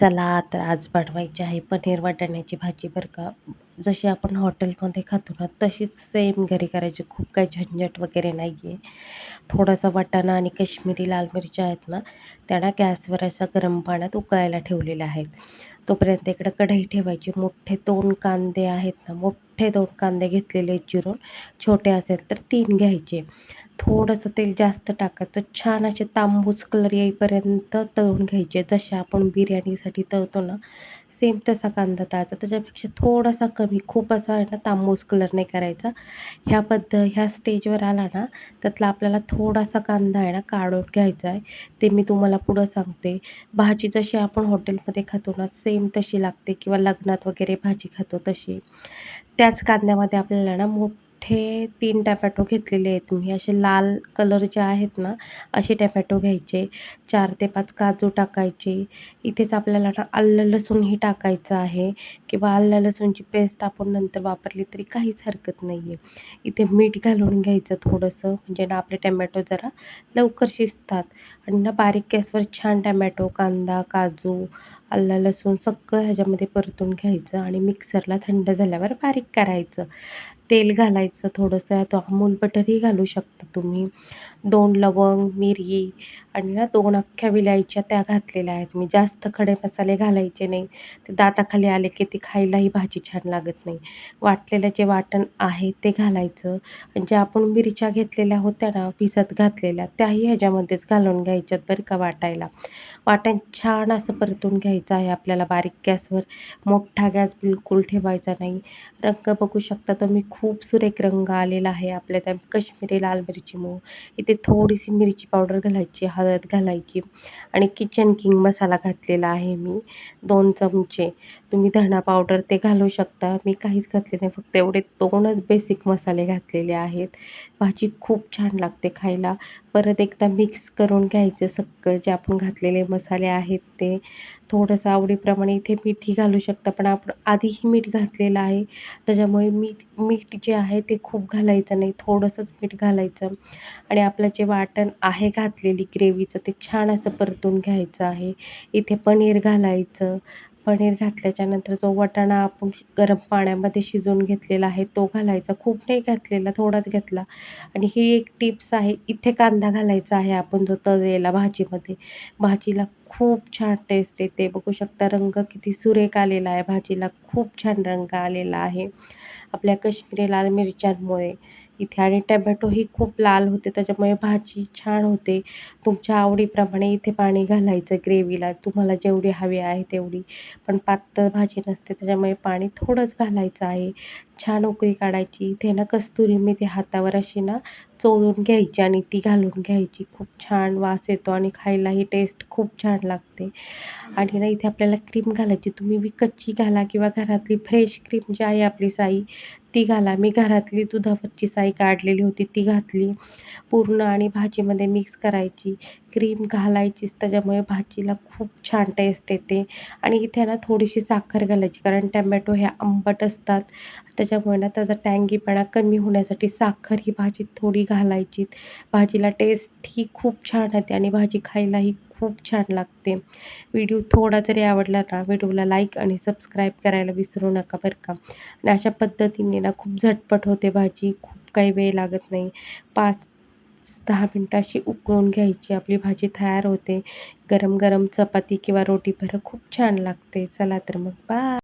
चला तर आज बनवायची आहे पनीर वाटाण्याची भाजी बरं का. जशी आपण हॉटेलमध्ये खातो ना तशीच सेम घरी करायची. खूप काही झंझट वगैरे नाही आहे थोडासा वाटाणा आणि कश्मीरी लाल मिरच्या आहेत ना त्यांना गॅसवर अशा गरम पाण्यात उकळायला ठेवलेल्या आहेत. तोपर्यंत इकडं कढई ठेवायची. मोठे दोन कांदे आहेत ना मोठे दोन कांदे घेतलेले चिरून छोटे असेल तर तीन घ्यायचे. थोडंसं तेल जास्त टाकायचं. छान असे तांबूस कलर येईपर्यंत तळून घ्यायचे. जसे आपण बिर्याणीसाठी तळतो ना सेम तसा कांदा तळायचा. त्याच्यापेक्षा थोडासा कमी खूप असा आहे ना तांबूस कलर नाही करायचा. ह्या पद्ध ह्या स्टेजवर आला ना त्यातला आपल्याला थोडासा कांदा आहे ना काढून घ्यायचा आहे. ते मी तुम्हाला पुढं सांगते. भाजी जशी आपण हॉटेलमध्ये खातो ना सेम तशी लागते. किंवा लग्नात वगैरे भाजी खातो तशी. त्याच कांद्यामध्ये आपल्याला ना मोठ तीन टॅमॅटो घेतलेले आहेत मी. असे लाल कलरचे आहेत ना असे टॅमॅटो घ्यायचे. चार ते पाच काजू टाकायचे. इथेच आपल्याला ना आलं लसूणही टाकायचं आहे. किंवा आलं लसूणची पेस्ट आपण नंतर वापरली तरी काहीच हरकत नाही आहे इथे मीठ घालून घ्यायचं थोडंसं. म्हणजे ना आपले टॅमॅटो जरा लवकर शिजतात. आणि ना बारीक गॅसवर छान टॅमॅटो कांदा काजू आलं लसूण सगळं ह्याच्यामध्ये परतून घ्यायचं आणि मिक्सरला थंड झाल्यावर बारीक करायचं. तेल घालायचं थोडंसं तो अमूल बटरही घालू शकता तुम्ही. दोन लवंग मिरी आणि ना दोन अख्ख्या विलायच्या त्या घातलेल्या आहेत. मी जास्त खडे मसाले घालायचे नाही. ते दाताखाली आले की ती खायलाही भाजी छान लागत नाही. वाटलेलं जे वाटण आहे ते घालायचं. आणि ज्या आपण मिरच्या घेतलेल्या होत्या ना भिजत घातलेल्या त्याही ह्याच्यामध्येच घालून घ्यायच्यात बरं का वाटायला. वाटण छान असं परतून घ्यायचं. आहे आपल्याला बारीक गॅसवर मोठा गॅस बिलकुल ठेवायचा नाही. रंग बघू शकता तुम्ही खूप सुरेख रंग आलेला आहे आपल्या त्या कश्मीरी लाल मिरची मूळ इथे थोडीशी मिरची पावडर घालायची हळद घालायची आणि किचन किंग मसाला घातलेला आहे मी दोन चमचे. तुम्ही धणा पावडर ते घालू शकता. मी काहीच घातले नाही फक्त एवढे दोनच बेसिक मसाले घातलेले आहेत. भाजी खूप छान लागते खायला. परत एकदा मिक्स करून घ्यायचं सगळं जे आपण घातलेले मसाले आहेत ते. थोडंसं आवडीप्रमाणे इथे मीठही घालू शकता पण आपण आधीही मीठ घातलेलं आहे. त्याच्यामुळे मीठ मीठ जे आहे ते खूप घालायचं नाही थोडंसंच मीठ घालायचं. आणि आपलं जे वाटण आहे घातलेली ग्रेव्हीचं ते छान असं परतून घ्यायचं आहे. इथे पनीर घालायचं. पनीर घातल्याच्यानंतर जो वाटाणा आपण गरम पाण्यामध्ये शिजवून घेतलेला आहे तो घालायचा. खूप नाही घातलेला थोडाच घेतला. आणि ही एक टिप्स आहे इथे कांदा घालायचा आहे आपण जो तळलेला भाजीमध्ये. भाजीला खूप छान टेस्ट येते. बघू शकता रंग किती सुरेख आलेला आहे. भाजीला खूप छान रंग आलेला आहे. आपल्या कश्मीरी लाल मिरच्यांमुळे. इथे आणि टमॅटोही खूप लाल होते त्याच्यामुळे भाजी छान होते. तुमच्या आवडीप्रमाणे इथे पाणी घालायचं ग्रेव्हीला तुम्हाला जेवढी हवी आहे तेवढी. पण पातळ भाजी नसते त्याच्यामुळे पाणी थोडंच घालायचं आहे. छान उकळी काढायची इथे ना कस्तुरी मेथी हातावर अशी ना चोळून घ्यायची आणि ती घालून घ्यायची. खूप छान वास येतो आणि खायलाही टेस्ट खूप छान लागते. आणि ना इथे आपल्याला क्रीम घालायची तुम्ही विकतची घाला किंवा घरातली फ्रेश क्रीम जी आहे आपली साई ती घाला. मी घरातली दुधावरची साई काढलेली होती ती घातली. पूर्ण आणि भाजीमध्ये मिक्स करायची. क्रीम घालायचीच त्याच्यामुळे भाजीला खूप छान टेस्ट येते. आणि इथे ना थोडीशी साखर घालायची कारण टमॅटो हे आंबट असतात. त्याच्यामुळे ना त्याचा टँगीपणा कमी होण्यासाठी साखर ही भाजीत थोडी घालायची. भाजीला टेस्ट ही खूप छान येते आणि भाजी खायलाही खूप छान लागते. व्हिडिओ थोडा जरी आवडला ना व्हिडिओला लाईक आणि सबस्क्राईब करायला विसरू नका बरं का. आणि अशा पद्धतीने ना खूप झटपट होते भाजी खूप काही वेळ लागत नाही. पाच दहा मिनटं अशी उकळून घ्यायची. आपली भाजी तयार होते. गरम गरम चपाती किंवा रोटी भर खूप छान लागते. चला तर मग. बाय